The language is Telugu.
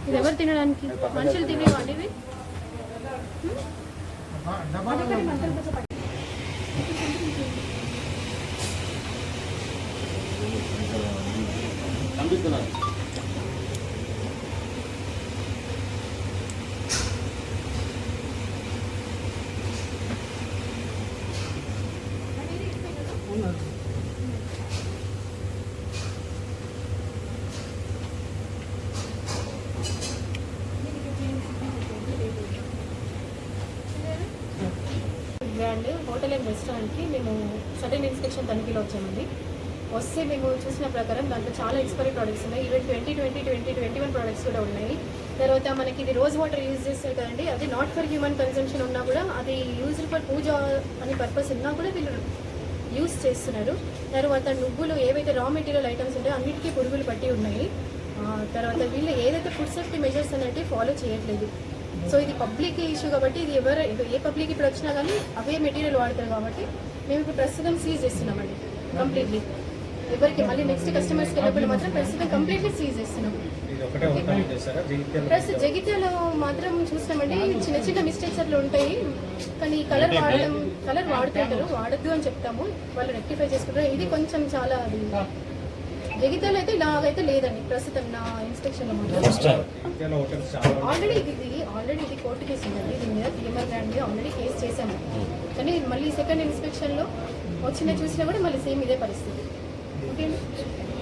ఇది ఎవరు తినడానికి? మనుషులు తినేవాడి ఇవి ఉన్నారు బ్రాండ్. హోటల్ అండ్ రెస్టారెంట్కి మేము సడన్ ఇన్స్పెక్షన్ తనిఖీలో వచ్చామండి. వస్తే మేము చూసిన ప్రకారం దాంట్లో చాలా ఎక్స్పైరీ ప్రోడక్ట్స్ ఉన్నాయి. Even twenty twenty twenty twenty one products కూడా ఉన్నాయి. తర్వాత మనకి ఇది రోజ్ వాటర్ యూజ్ చేస్తారు కదండి అది నాట్ ఫర్ హ్యూమన్ కన్సంప్షన్ ఉన్నా కూడా అది యూజ్ ఫర్ పూజ అనే పర్పస్ ఉన్నా కూడా వీళ్ళు యూజ్ చేస్తున్నారు. తర్వాత నువ్వులు ఏవైతే రా మెటీరియల్ ఐటమ్స్ ఉంటాయో అన్నిటికీ పురుగులు పట్టి ఉన్నాయి. తర్వాత వీళ్ళు ఏదైతే ఫుడ్ సేఫ్టీ మెజర్స్ అనేది ఫాలో చేయట్లేదు. సో ఇది పబ్లిక్ ఇష్యూ కాబట్టి ఇది ఎవరు ఏ పబ్లిక్ ఇప్పుడు వచ్చినా కానీ అవే మెటీరియల్ వాడతారు కాబట్టి మేము ఇప్పుడు ప్రస్తుతం సీజ్ చేస్తున్నామండి కంప్లీట్లీ ఎవరికి మళ్ళీ నెక్స్ట్ కస్టమర్స్కి వెళ్ళినప్పుడు మాత్రం ప్రస్తుతం కంప్లీట్లీ సీజ్ చేస్తున్నాం. ప్లస్ జగిత్యాలో మాత్రం చూస్తామండి చిన్న చిన్న మిస్టేక్స్ అట్లా ఉంటాయి. కానీ కలర్ వాడడం కలర్ వాడుతుంటారు వాడద్దు అని చెప్తాము. వాళ్ళు రెక్టిఫై చేసుకుంటారు. ఇది కొంచెం చాలా అది జగిత్యాలో అయితే ఇలాగైతే లేదండి. ప్రస్తుతం నా ఉన్నాయి. ఆల్రెడీ ఇది ఇది ఆల్రెడీ ఇది కోర్టు కేసు ఉందండి దీని మీద పిఎంఆర్ బ్రాండ్ మీద ఆల్రెడీ కేసు చేశాము. కానీ మళ్ళీ సెకండ్ ఇన్స్పెక్షన్లో వచ్చిన చూసినా కూడా మళ్ళీ సేమ్ ఇదే పరిస్థితి. ఓకే అండి